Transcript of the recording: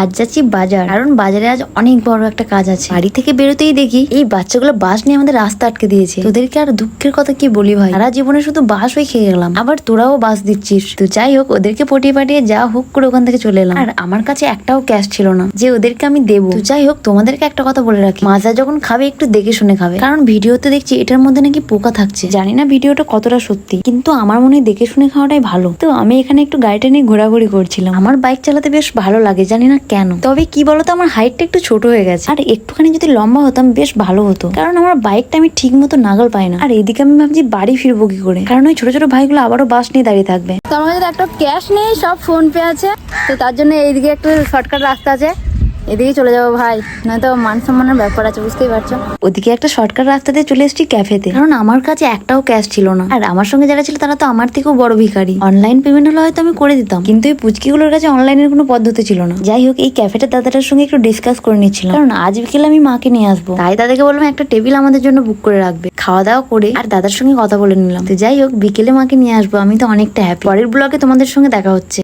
আজ যাচ্ছি বাজার। কারণ বাজারে আজ অনেক বড় একটা কাজ আছে। বাড়ি থেকে বেরোতেই দেখি, এই বাচ্চাগুলো বাস নিয়ে আমাদের রাস্তা আটকে দিয়েছে। তোদেরকে আর দুঃখের কথা কি বলি ভাই? সারা জীবনে শুধু বাস হয়ে খেয়ে গেলাম। আবার তোরাও বাস দিচ্ছিস। তো যাই হোক, ওদেরকে পটিয়ে পাঠিয়ে যা হোক করে ওখান থেকে চলে এলাম। আর আমার কাছে একটাও ক্যাশ ছিল না, যে ওদেরকে আমি দেবো। তো যাই হোক, তোমাদেরকে একটা কথা বলে রাখি। মাজা যখন খাবে, একটু দেখে শুনে খাবে। কারণ ভিডিওতে দেখছি এটার মধ্যে নাকি পোকা থাকছে। জানি না ভিডিওটা কতটা সত্যি, কিন্তু আমার মনে দেখে শুনে খাওয়াটাই ভালো। তো আমি এখানে একটু গাড়িটা নিয়ে ঘোরাঘুরি করছিলাম। আমার বাইক চালাতে বেশ ভালো লাগে, জানি না কেন? তবে কি বলতো, আমার হাইটটা একটু ছোট হয়ে গেছে। আর একটুখানি যদি লম্বা হতাম, বেশ ভালো হতো। কারণ আমার বাইকটা আমি ঠিক মতো নাগাল পাই না। আর এদিকে আমি ভাবছি বাড়ি ফিরবো কি করে? কারণ ওই ছোট ছোট ভাইগুলো আবারও বাস নিয়ে দাঁড়িয়ে থাকবে। তোমার একটা ক্যাশ নেই, সব ফোন পে আছে। তো তার জন্য এইদিকে একটু শর্টকাট রাস্তা আছে। এদিকে চলে যাব ভাই নয়তো মান সম্মানের ব্যাপার আছে বুঝতেই পারছ। ওদিকে একটা শর্টকাট রাস্তা দিয়ে চলে এসেছি ক্যাফেতে। কারণ আমার কাছে একটাও ক্যাশ ছিল না। আর আমার সঙ্গে যারা ছিল তারা তো আমার থেকেও বড় ভিখারি। অনলাইন পেমেন্ট হলে হয়তো আমি করে দিতাম। কিন্তু এই পুচকিগুলোর কাছে অনলাইনের কোনো পদ্ধতি ছিল না। যাই হোক এই ক্যাফেটার দাদাটার সঙ্গে একটু ডিসকাস করে নিচ্ছিলাম। কারণ আজ বিকেলে আমি মাকে নিয়ে আসব। তাই দাদাকে বললাম একটা টেবিল আমাদের জন্য বুক করে রাখবে। খাওয়া দাওয়া করে আর দাদার সঙ্গে কথা বলে নিলাম। তো যাই হোক বিকেলে মাকে নিয়ে আসব। আমি তো অনেকটা হ্যাপি পরের ব্লগে তোমাদের সঙ্গে দেখা হচ্ছে।